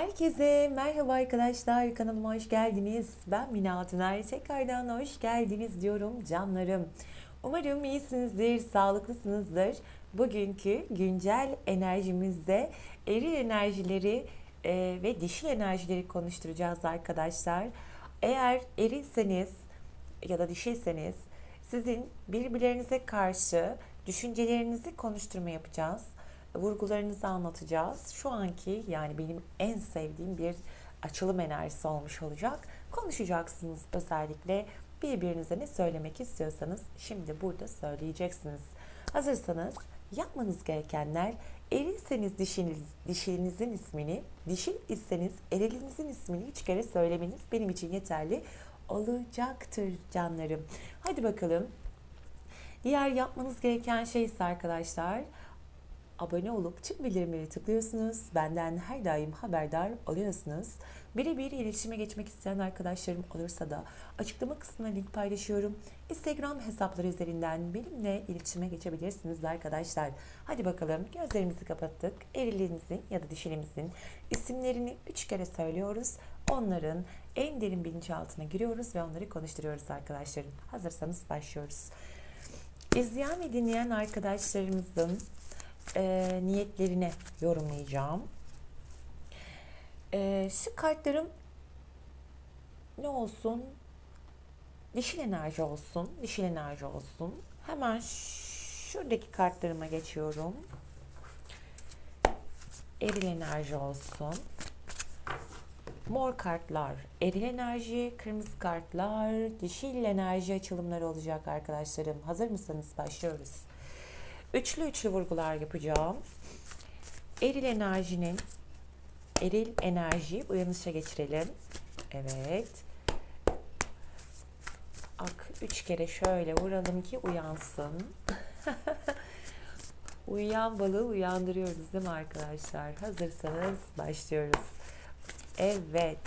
Herkese merhaba arkadaşlar kanalıma hoş geldiniz. Ben Mina Altıner. Tekrardan hoş geldiniz diyorum canlarım. Umarım iyisinizdir, sağlıklısınızdır. Bugünkü güncel enerjimizde eril enerjileri e, ve dişil enerjileri konuşturacağız arkadaşlar. Eğer erilseniz ya da dişilseniz sizin birbirlerinize karşı düşüncelerinizi konuşturma yapacağız vurgularınızı anlatacağız. Şu anki yani benim en sevdiğim bir açılım enerjisi olmuş olacak. Konuşacaksınız özellikle birbirinize ne söylemek istiyorsanız şimdi burada söyleyeceksiniz. Hazırsanız yapmanız gerekenler erilseniz dişiniz, dişinizin ismini, dişil iseniz erilinizin ismini üç kere söylemeniz benim için yeterli olacaktır canlarım. Hadi bakalım. Diğer yapmanız gereken şey ise arkadaşlar abone olup tüm bildirimleri tıklıyorsunuz. Benden her daim haberdar oluyorsunuz. Birebir iletişime geçmek isteyen arkadaşlarım olursa da açıklama kısmına link paylaşıyorum. Instagram hesapları üzerinden benimle iletişime geçebilirsiniz arkadaşlar. Hadi bakalım gözlerimizi kapattık. Erilimizin ya da dişilimizin isimlerini üç kere söylüyoruz. Onların en derin bilinçaltına giriyoruz ve onları konuşturuyoruz arkadaşlarım. Hazırsanız başlıyoruz. İzleyen ve dinleyen arkadaşlarımızın e, niyetlerini yorumlayacağım. E, şu kartlarım ne olsun? Dişil enerji olsun. Dişil enerji olsun. Hemen şuradaki kartlarıma geçiyorum. Eril enerji olsun. Mor kartlar eril enerji, kırmızı kartlar dişil enerji açılımları olacak arkadaşlarım. Hazır mısınız? Başlıyoruz. Üçlü üçlü vurgular yapacağım. Eril enerjinin eril enerjiyi uyanışa geçirelim. Evet. Ak üç kere şöyle vuralım ki uyansın. Uyuyan balığı uyandırıyoruz değil mi arkadaşlar? Hazırsanız başlıyoruz. Evet.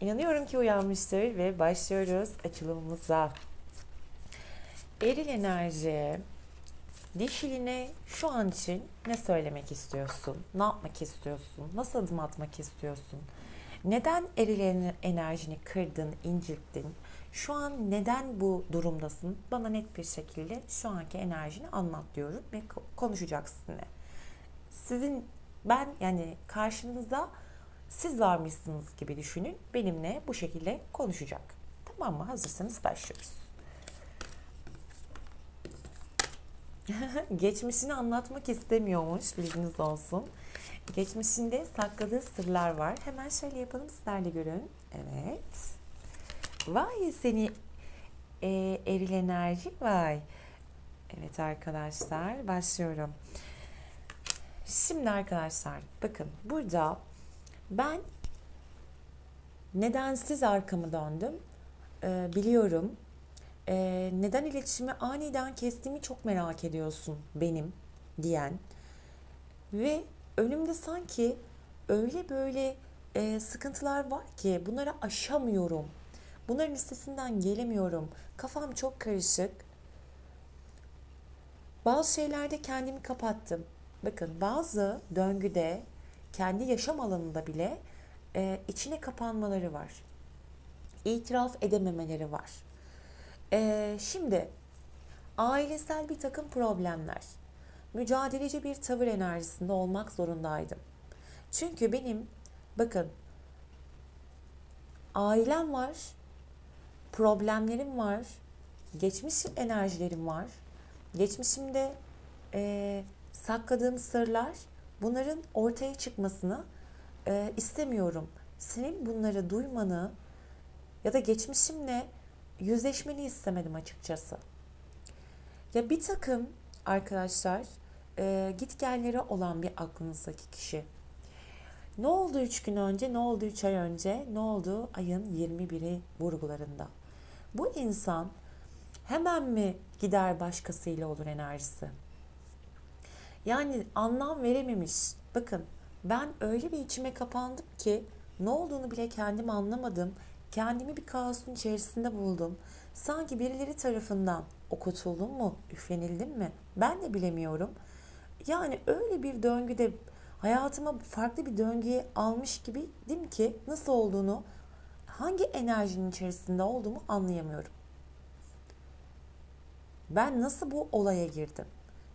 İnanıyorum ki uyanmıştır ve başlıyoruz açılımımıza. Eril enerji dişiline şu an için ne söylemek istiyorsun? Ne yapmak istiyorsun? Nasıl adım atmak istiyorsun? Neden eril enerjini kırdın, incittin? Şu an neden bu durumdasın? Bana net bir şekilde şu anki enerjini anlat diyorum ve konuşacaksın. Sizin ben yani karşınızda siz varmışsınız gibi düşünün. Benimle bu şekilde konuşacak. Tamam mı? Hazırsanız başlıyoruz. Geçmişini anlatmak istemiyormuş bilginiz olsun. Geçmişinde sakladığı sırlar var. Hemen şöyle yapalım sizler de görün. Evet. Vay seni e, eril enerji vay. Evet arkadaşlar başlıyorum. Şimdi arkadaşlar bakın burada ben nedensiz arkamı döndüm ee, biliyorum e, neden iletişimi aniden kestiğimi çok merak ediyorsun benim diyen ve önümde sanki öyle böyle e, sıkıntılar var ki bunları aşamıyorum. Bunların üstesinden gelemiyorum. Kafam çok karışık. Bazı şeylerde kendimi kapattım. Bakın bazı döngüde kendi yaşam alanında bile e, içine kapanmaları var. İtiraf edememeleri var. Ee, şimdi ailesel bir takım problemler. Mücadeleci bir tavır enerjisinde olmak zorundaydım. Çünkü benim bakın ailem var, problemlerim var, geçmiş enerjilerim var. Geçmişimde e, sakladığım sırlar bunların ortaya çıkmasını e, istemiyorum. Senin bunları duymanı ya da geçmişimle yüzleşmeni istemedim açıkçası. Ya bir takım arkadaşlar e, gitgelleri olan bir aklınızdaki kişi. Ne oldu üç gün önce, ne oldu üç ay önce, ne oldu ayın 21'i vurgularında. Bu insan hemen mi gider başkasıyla olur enerjisi? Yani anlam verememiş. Bakın ben öyle bir içime kapandım ki ne olduğunu bile kendim anlamadım. Kendimi bir kaosun içerisinde buldum. Sanki birileri tarafından okutuldum mu, üflenildim mi? Ben de bilemiyorum. Yani öyle bir döngüde hayatıma farklı bir döngüye almış gibiydim ki nasıl olduğunu, hangi enerjinin içerisinde olduğumu anlayamıyorum. Ben nasıl bu olaya girdim?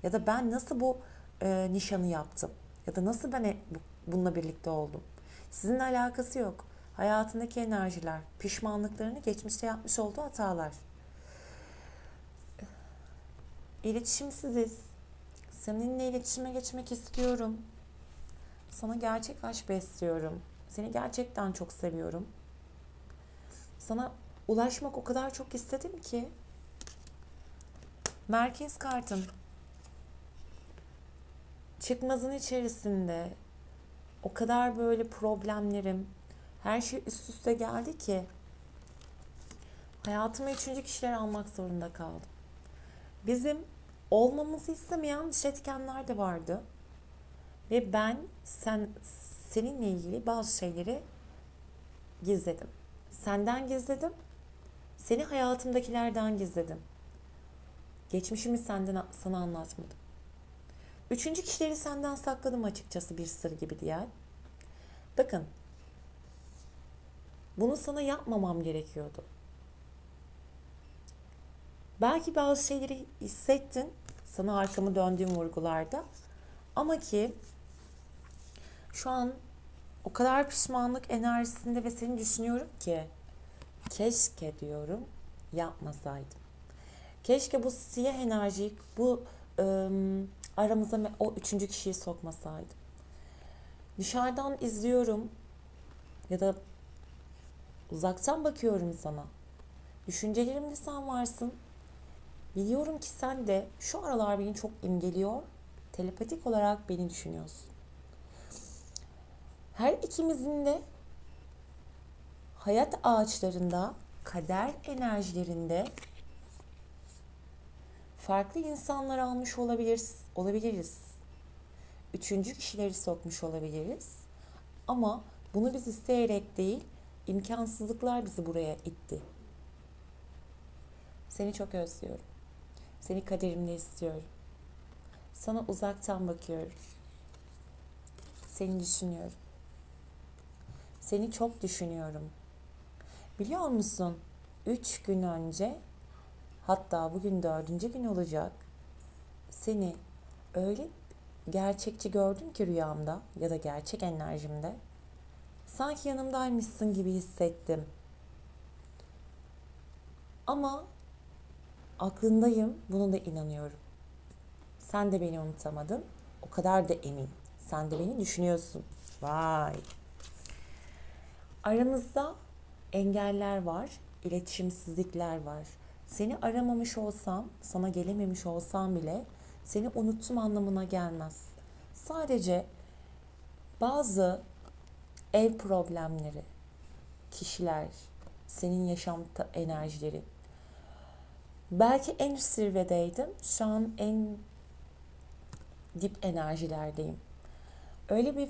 Ya da ben nasıl bu e, nişanı yaptım? Ya da nasıl ben e- bu- bununla birlikte oldum? Sizinle alakası yok. Hayatındaki enerjiler, pişmanlıklarını geçmişte yapmış olduğu hatalar. İletişimsiziz. Seninle iletişime geçmek istiyorum. Sana gerçek aşk besliyorum. Seni gerçekten çok seviyorum. Sana ulaşmak o kadar çok istedim ki. Merkez kartım. Çıkmazın içerisinde o kadar böyle problemlerim, her şey üst üste geldi ki hayatıma üçüncü kişiler almak zorunda kaldım. Bizim olmamızı istemeyen dış etkenler de vardı. Ve ben sen seninle ilgili bazı şeyleri gizledim. Senden gizledim. Seni hayatımdakilerden gizledim. Geçmişimi senden sana anlatmadım. Üçüncü kişileri senden sakladım açıkçası bir sır gibi diyen. Bakın. Bunu sana yapmamam gerekiyordu. Belki bazı şeyleri hissettin sana arkamı döndüğüm vurgularda. Ama ki şu an o kadar pişmanlık enerjisinde ve seni düşünüyorum ki keşke diyorum yapmasaydım. Keşke bu siyah enerjiyi bu ım, aramıza o üçüncü kişiyi sokmasaydım. Dışarıdan izliyorum ya da uzaktan bakıyorum sana. Düşüncelerimde sen varsın. Biliyorum ki sen de şu aralar beni çok imgeliyor. Telepatik olarak beni düşünüyorsun. Her ikimizin de hayat ağaçlarında, kader enerjilerinde farklı insanlar almış olabiliriz, olabiliriz. Üçüncü kişileri sokmuş olabiliriz. Ama bunu biz isteyerek değil, imkansızlıklar bizi buraya itti. Seni çok özlüyorum. Seni kaderimde istiyorum. Sana uzaktan bakıyorum. Seni düşünüyorum. Seni çok düşünüyorum. Biliyor musun? Üç gün önce hatta bugün dördüncü gün olacak. Seni öyle gerçekçi gördüm ki rüyamda ya da gerçek enerjimde. Sanki yanımdaymışsın gibi hissettim. Ama aklındayım, buna da inanıyorum. Sen de beni unutamadın. O kadar da emin. Sen de beni düşünüyorsun. Vay. Aramızda engeller var, iletişimsizlikler var. Seni aramamış olsam, sana gelememiş olsam bile seni unuttum anlamına gelmez. Sadece bazı ev problemleri, kişiler, senin yaşam enerjilerin. Belki en üst zirvedeydim. Şu an en dip enerjilerdeyim. Öyle bir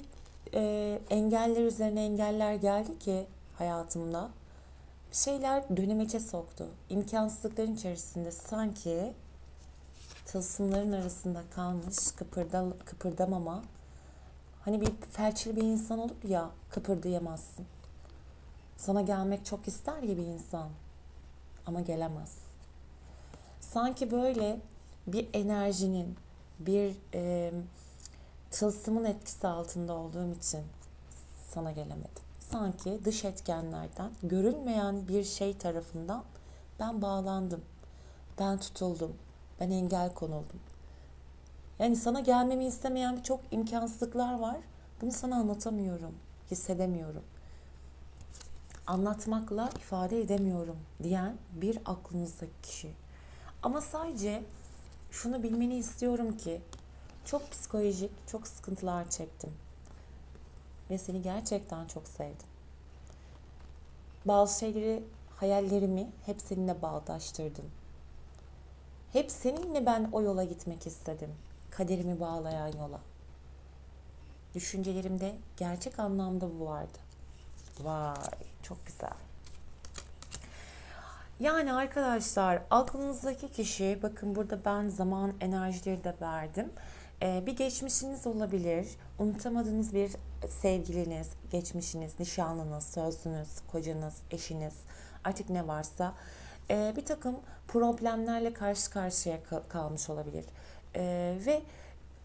e, engeller üzerine engeller geldi ki hayatımda bir şeyler dönemeçe soktu. İmkansızlıkların içerisinde sanki tılsımların arasında kalmış kıpırda, kıpırdamama. Hani bir felçli bir insan olur ya kıpırdayamazsın. Sana gelmek çok ister gibi insan ama gelemez. Sanki böyle bir enerjinin, bir e, tılsımın etkisi altında olduğum için sana gelemedim. Sanki dış etkenlerden, görülmeyen bir şey tarafından ben bağlandım. Ben tutuldum. Ben engel konuldum. Yani sana gelmemi istemeyen birçok imkansızlıklar var. Bunu sana anlatamıyorum, hissedemiyorum. Anlatmakla ifade edemiyorum diyen bir aklınızdaki kişi. Ama sadece şunu bilmeni istiyorum ki çok psikolojik, çok sıkıntılar çektim. Ve seni gerçekten çok sevdim. Bazı şeyleri, hayallerimi hep seninle bağdaştırdım. Hep seninle ben o yola gitmek istedim. Kaderimi bağlayan yola. Düşüncelerimde gerçek anlamda bu vardı. Vay, çok güzel. Yani arkadaşlar aklınızdaki kişi bakın burada ben zaman enerjileri de verdim. Ee, bir geçmişiniz olabilir. Unutamadığınız bir sevgiliniz, geçmişiniz, nişanlınız, sözlünüz, kocanız, eşiniz artık ne varsa ee, bir takım problemlerle karşı karşıya kal- kalmış olabilir. Ee, ve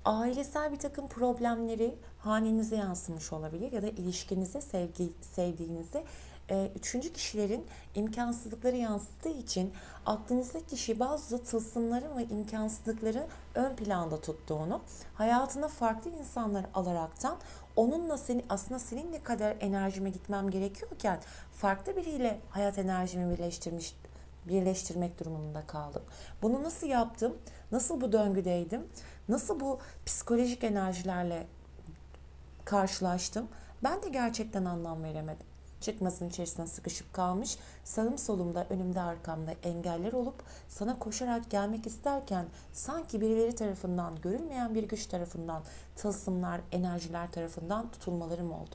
ailesel bir takım problemleri hanenize yansımış olabilir ya da ilişkinize, sevgi, sevdiğinize e, üçüncü kişilerin imkansızlıkları yansıttığı için aklınızdaki kişi bazı tılsımları ve imkansızlıkları ön planda tuttuğunu, hayatına farklı insanlar alaraktan onunla seni aslında senin ne kadar enerjime gitmem gerekiyorken farklı biriyle hayat enerjimi birleştirmiş birleştirmek durumunda kaldım. Bunu nasıl yaptım? Nasıl bu döngüdeydim? Nasıl bu psikolojik enerjilerle karşılaştım? Ben de gerçekten anlam veremedim. Çıkmasın içerisine sıkışıp kalmış, sağım solumda, önümde arkamda engeller olup sana koşarak gelmek isterken sanki birileri tarafından, görülmeyen bir güç tarafından, tılsımlar, enerjiler tarafından tutulmalarım oldu.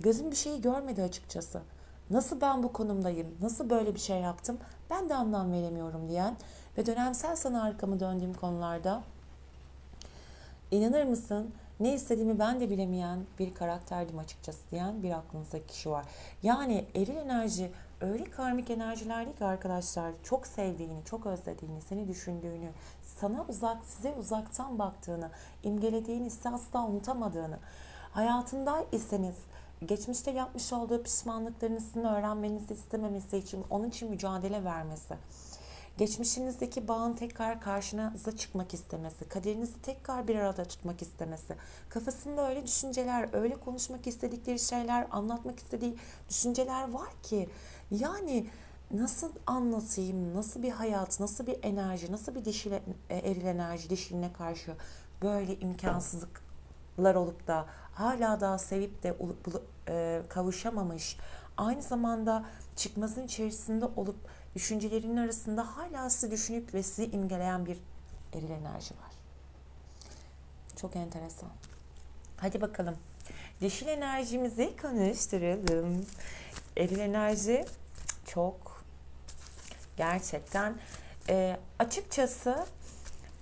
Gözüm bir şeyi görmedi açıkçası. Nasıl ben bu konumdayım, nasıl böyle bir şey yaptım ben de anlam veremiyorum diyen ve dönemsel sana arkamı döndüğüm konularda inanır mısın ne istediğimi ben de bilemeyen bir karakterdim açıkçası diyen bir aklınızdaki kişi var. Yani eril enerji öyle karmik enerjiler değil ki arkadaşlar çok sevdiğini, çok özlediğini, seni düşündüğünü, sana uzak, size uzaktan baktığını, imgelediğini, size asla unutamadığını, hayatında iseniz geçmişte yapmış olduğu pişmanlıklarını sizin öğrenmenizi istememesi için onun için mücadele vermesi. Geçmişinizdeki bağın tekrar karşınıza çıkmak istemesi, kaderinizi tekrar bir arada tutmak istemesi, kafasında öyle düşünceler, öyle konuşmak istedikleri şeyler, anlatmak istediği düşünceler var ki yani nasıl anlatayım, nasıl bir hayat, nasıl bir enerji, nasıl bir dişil, e, eril enerji dişiline karşı böyle imkansızlıklar olup da hala daha sevip de e, kavuşamamış, aynı zamanda çıkmazın içerisinde olup düşüncelerinin arasında hala sizi düşünüp ve sizi imgeleyen bir eril enerji var. Çok enteresan. Hadi bakalım. Dişil enerjimizi konuşturalım. Eril enerji çok gerçekten e, açıkçası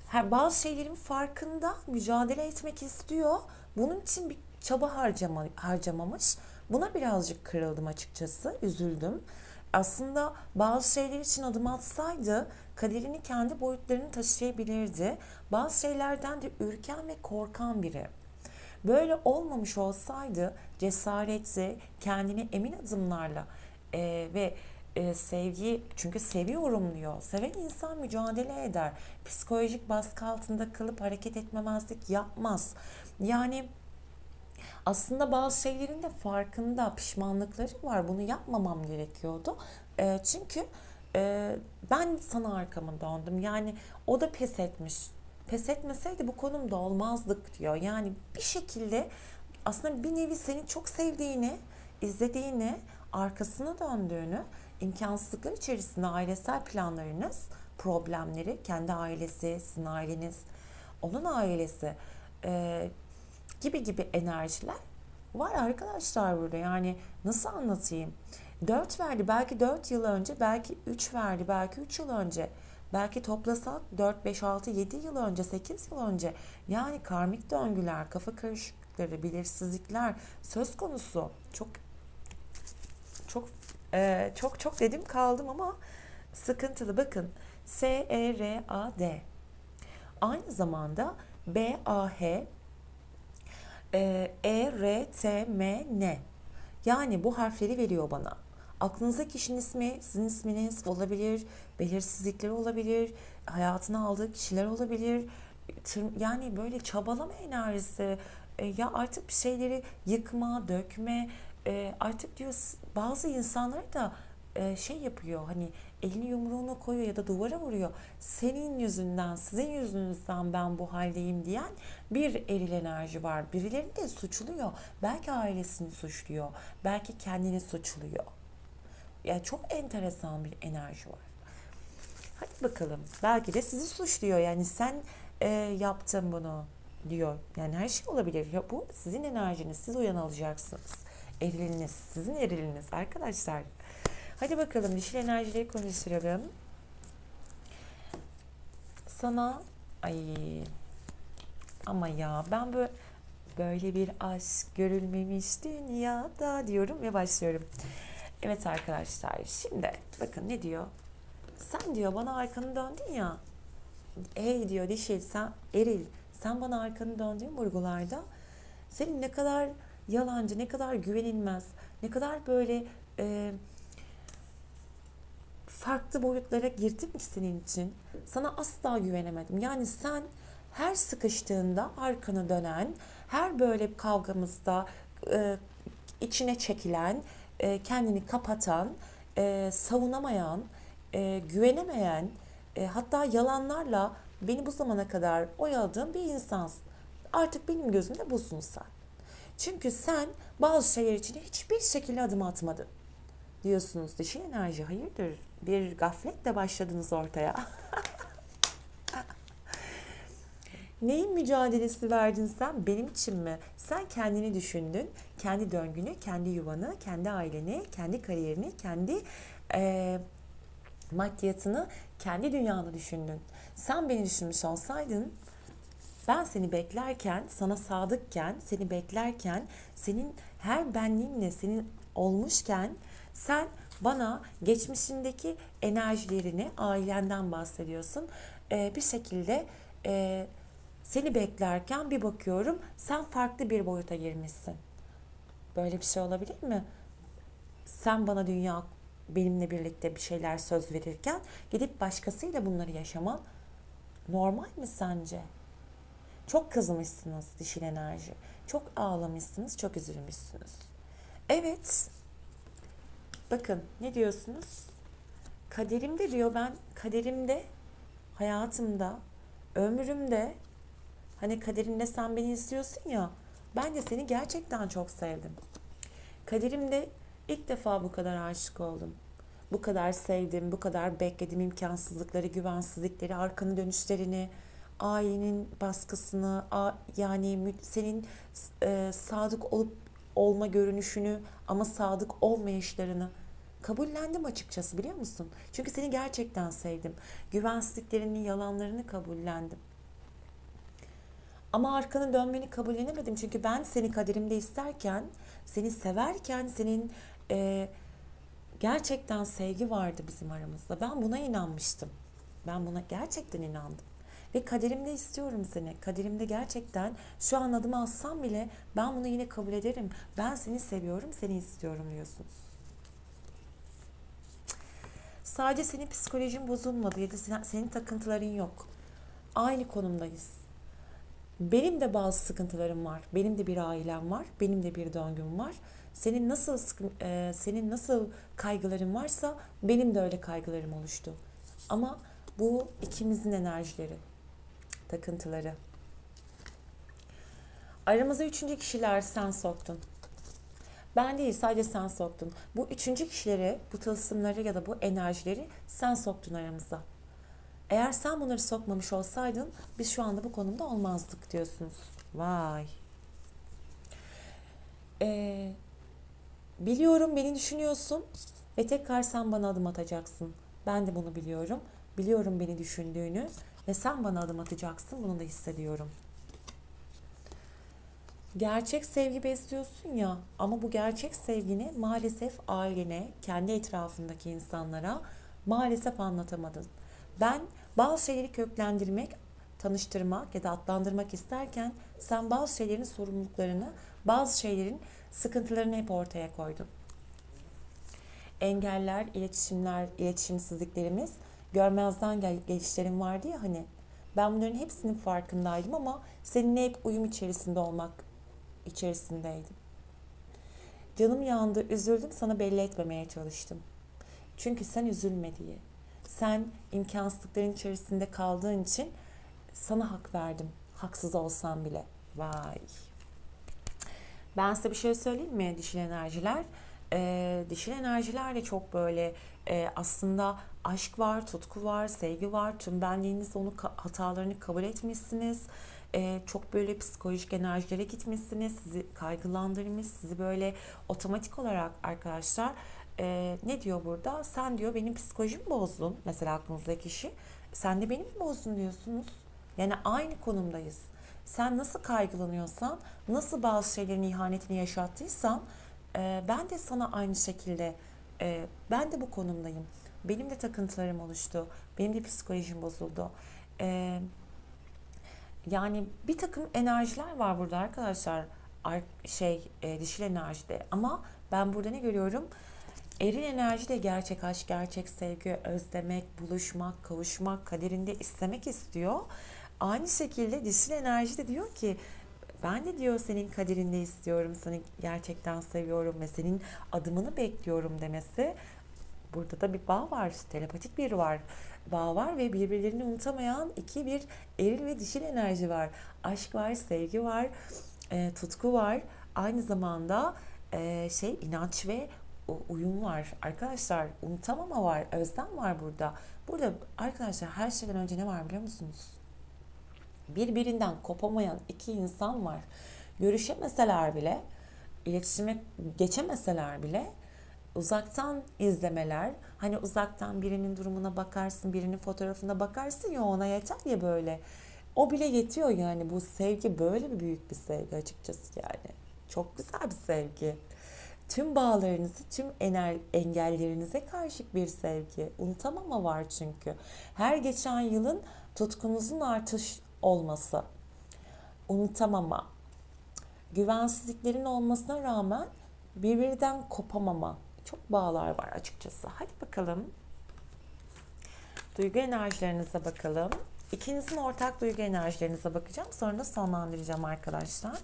her bazı şeylerin farkında mücadele etmek istiyor. Bunun için bir çaba harcama, harcamamış. Buna birazcık kırıldım açıkçası. Üzüldüm. Aslında bazı şeyler için adım atsaydı kaderini kendi boyutlarını taşıyabilirdi. Bazı şeylerden de ürken ve korkan biri. Böyle olmamış olsaydı cesaretli, kendine emin adımlarla e, ve e, sevgi çünkü seviyorum diyor. Seven insan mücadele eder. Psikolojik baskı altında kalıp hareket etmemezlik yapmaz. Yani aslında bazı şeylerin de farkında pişmanlıkları var. Bunu yapmamam gerekiyordu. E, çünkü e, ben sana arkamı döndüm. Yani o da pes etmiş. Pes etmeseydi bu konumda olmazdık diyor. Yani bir şekilde aslında bir nevi seni çok sevdiğini, izlediğini, arkasına döndüğünü, imkansızlıklar içerisinde ailesel planlarınız, problemleri, kendi ailesi, sizin aileniz, onun ailesi e, gibi gibi enerjiler var arkadaşlar burada. Yani nasıl anlatayım? 4 verdi belki 4 yıl önce, belki 3 verdi belki 3 yıl önce. Belki toplasak 4, 5, 6, 7 yıl önce, 8 yıl önce. Yani karmik döngüler, kafa karışıklıkları, belirsizlikler söz konusu. Çok çok e, çok çok dedim kaldım ama sıkıntılı. Bakın S E R A D. Aynı zamanda B A H e, E, R, T, M, N. Yani bu harfleri veriyor bana. Aklınıza kişinin ismi, sizin isminiz olabilir, belirsizlikleri olabilir, hayatına aldığı kişiler olabilir. Yani böyle çabalama enerjisi, e, ya artık bir şeyleri yıkma, dökme, e, artık diyor bazı insanlar da e, şey yapıyor hani elini yumruğuna koyuyor ya da duvara vuruyor. Senin yüzünden, sizin yüzünüzden ben bu haldeyim diyen bir eril enerji var. Birilerini de suçluyor. Belki ailesini suçluyor. Belki kendini suçluyor. Yani çok enteresan bir enerji var. Hadi bakalım. Belki de sizi suçluyor. Yani sen e, yaptın bunu diyor. Yani her şey olabilir. Ya bu sizin enerjiniz. Siz uyan alacaksınız. Eriliniz. Sizin eriliniz arkadaşlar. Hadi bakalım dişil enerjileri konuşturalım. Sana ay Ama ya ben böyle böyle bir aşk görülmemiş dünyada diyorum ve başlıyorum. Evet arkadaşlar şimdi bakın ne diyor? Sen diyor bana arkanı döndün ya. Ey diyor dişil sen eril sen bana arkanı döndüğün vurgularda senin ne kadar yalancı, ne kadar güvenilmez, ne kadar böyle e, farklı boyutlara girdim ki senin için. Sana asla güvenemedim. Yani sen her sıkıştığında arkanı dönen, her böyle kavgamızda e, içine çekilen, e, kendini kapatan, e, savunamayan, e, güvenemeyen, e, hatta yalanlarla beni bu zamana kadar oyaladığın bir insansın. Artık benim gözümde busun sen. Çünkü sen bazı şeyler için hiçbir şekilde adım atmadın. Diyorsunuz dişi enerji hayırdır? Bir gafletle başladınız ortaya. Neyin mücadelesi verdin sen? Benim için mi? Sen kendini düşündün. Kendi döngünü, kendi yuvanı, kendi aileni, kendi kariyerini, kendi e, maddiyatını, kendi dünyanı düşündün. Sen beni düşünmüş olsaydın ben seni beklerken, sana sadıkken, seni beklerken, senin her benliğinle senin olmuşken sen bana geçmişindeki enerjilerini, ailenden bahsediyorsun. Ee, bir şekilde e, seni beklerken bir bakıyorum sen farklı bir boyuta girmişsin. Böyle bir şey olabilir mi? Sen bana dünya benimle birlikte bir şeyler söz verirken gidip başkasıyla bunları yaşaman normal mi sence? Çok kızmışsınız dişil enerji. Çok ağlamışsınız, çok üzülmüşsünüz. Evet. Bakın ne diyorsunuz? Kaderimde diyor ben kaderimde, hayatımda, ömrümde hani kaderimde sen beni istiyorsun ya ben de seni gerçekten çok sevdim. Kaderimde ilk defa bu kadar aşık oldum. Bu kadar sevdim, bu kadar bekledim imkansızlıkları, güvensizlikleri, arkanı dönüşlerini, ailenin baskısını, yani senin e, sadık olup olma görünüşünü ama sadık olmayışlarını kabullendim açıkçası biliyor musun? Çünkü seni gerçekten sevdim. Güvensizliklerini, yalanlarını kabullendim. Ama arkanı dönmeni kabullenemedim. Çünkü ben seni kaderimde isterken, seni severken, senin e, gerçekten sevgi vardı bizim aramızda. Ben buna inanmıştım. Ben buna gerçekten inandım. Ve kaderimde istiyorum seni. Kaderimde gerçekten şu an adımı alsam bile ben bunu yine kabul ederim. Ben seni seviyorum, seni istiyorum diyorsunuz. Sadece senin psikolojin bozulmadı ya da senin takıntıların yok. Aynı konumdayız. Benim de bazı sıkıntılarım var. Benim de bir ailem var. Benim de bir döngüm var. Senin nasıl e, senin nasıl kaygıların varsa benim de öyle kaygılarım oluştu. Ama bu ikimizin enerjileri takıntıları. Aramıza üçüncü kişiler sen soktun. Ben değil sadece sen soktun. Bu üçüncü kişileri, bu tılsımları ya da bu enerjileri sen soktun aramıza. Eğer sen bunları sokmamış olsaydın biz şu anda bu konumda olmazdık diyorsunuz. Vay. Ee, biliyorum beni düşünüyorsun ve tekrar sen bana adım atacaksın. Ben de bunu biliyorum. Biliyorum beni düşündüğünü ve sen bana adım atacaksın. Bunu da hissediyorum. Gerçek sevgi besliyorsun ya ama bu gerçek sevgini maalesef ailene, kendi etrafındaki insanlara maalesef anlatamadın. Ben bazı şeyleri köklendirmek, tanıştırmak ya da adlandırmak isterken sen bazı şeylerin sorumluluklarını, bazı şeylerin sıkıntılarını hep ortaya koydun. Engeller, iletişimler, iletişimsizliklerimiz görmezden gel gelişlerim vardı ya hani. Ben bunların hepsinin farkındaydım ama seninle hep uyum içerisinde olmak içerisindeydim. Canım yandı, üzüldüm, sana belli etmemeye çalıştım. Çünkü sen üzülme diye. Sen imkansızlıkların içerisinde kaldığın için sana hak verdim. Haksız olsam bile. Vay. Ben size bir şey söyleyeyim mi dişil enerjiler? Ee, dişil enerjiler de çok böyle e, aslında aşk var, tutku var, sevgi var. Tüm benliğinizde onu hatalarını kabul etmişsiniz. E, çok böyle psikolojik enerjilere gitmişsiniz. Sizi kaygılandırmış, sizi böyle otomatik olarak arkadaşlar e, ne diyor burada? Sen diyor benim psikolojimi bozdun. Mesela aklınızdaki kişi. Sen de benim mi bozdun diyorsunuz. Yani aynı konumdayız. sen nasıl kaygılanıyorsan, nasıl bazı şeylerin ihanetini yaşattıysan e, ben de sana aynı şekilde e, ben de bu konumdayım. Benim de takıntılarım oluştu. Benim de psikolojim bozuldu. E, yani bir takım enerjiler var burada arkadaşlar. Ar- şey e, dişil enerjide ama ben burada ne görüyorum? Eril enerji de gerçek aşk, gerçek sevgi, özlemek, buluşmak, kavuşmak, kaderinde istemek istiyor. Aynı şekilde dişil enerji de diyor ki ben de diyor senin kaderinde istiyorum, seni gerçekten seviyorum ve senin adımını bekliyorum demesi. Burada da bir bağ var, telepatik bir var. Bağ var ve birbirlerini unutamayan iki bir eril ve dişil enerji var. Aşk var, sevgi var, e, tutku var. Aynı zamanda e, şey inanç ve uyum var. Arkadaşlar unutamama var, özlem var burada. Burada arkadaşlar her şeyden önce ne var biliyor musunuz? birbirinden kopamayan iki insan var. Görüşemeseler bile, iletişime geçemeseler bile uzaktan izlemeler, hani uzaktan birinin durumuna bakarsın, birinin fotoğrafına bakarsın ya ona yeter ya böyle. O bile yetiyor yani bu sevgi böyle bir büyük bir sevgi açıkçası yani. Çok güzel bir sevgi. Tüm bağlarınızı, tüm engellerinize karşı bir sevgi. Unutamama var çünkü. Her geçen yılın tutkunuzun artış olması. Unutamama. Güvensizliklerin olmasına rağmen birbirinden kopamama. Çok bağlar var açıkçası. Hadi bakalım. Duygu enerjilerinize bakalım. İkinizin ortak duygu enerjilerinize bakacağım. Sonra da sonlandıracağım arkadaşlar.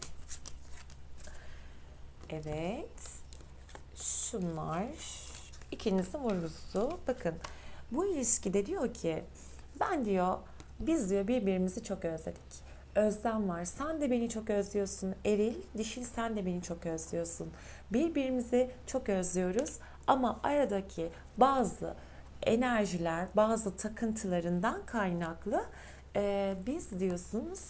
Evet. Şunlar ikinizin vurgusu. Bakın bu ilişkide diyor ki ben diyor biz diyor birbirimizi çok özledik. Özlem var. Sen de beni çok özlüyorsun. Eril, dişil sen de beni çok özlüyorsun. Birbirimizi çok özlüyoruz ama aradaki bazı enerjiler, bazı takıntılarından kaynaklı e, biz diyorsunuz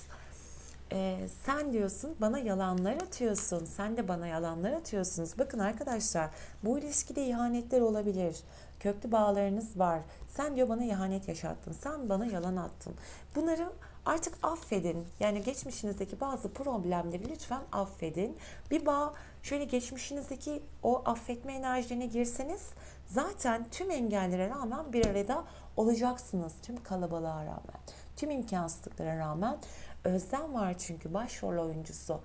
ee, sen diyorsun bana yalanlar atıyorsun. Sen de bana yalanlar atıyorsunuz. Bakın arkadaşlar bu ilişkide ihanetler olabilir. Köklü bağlarınız var. Sen diyor bana ihanet yaşattın. Sen bana yalan attın. Bunları artık affedin. Yani geçmişinizdeki bazı problemleri lütfen affedin. Bir bağ şöyle geçmişinizdeki o affetme enerjilerine girseniz zaten tüm engellere rağmen bir arada olacaksınız. Tüm kalabalığa rağmen. Tüm imkansızlıklara rağmen özlem var çünkü başrol oyuncusu.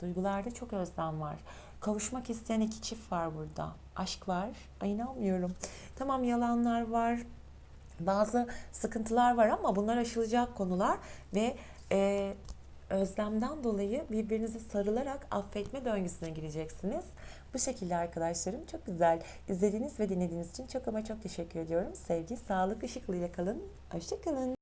Duygularda çok özlem var. Kavuşmak isteyen iki çift var burada. Aşk var. Ay inanmıyorum. Tamam yalanlar var. Bazı sıkıntılar var ama bunlar aşılacak konular ve e, özlemden dolayı birbirinize sarılarak affetme döngüsüne gireceksiniz. Bu şekilde arkadaşlarım çok güzel. İzlediğiniz ve dinlediğiniz için çok ama çok teşekkür ediyorum. Sevgi, sağlık, ışıklı kalın. Hoşçakalın.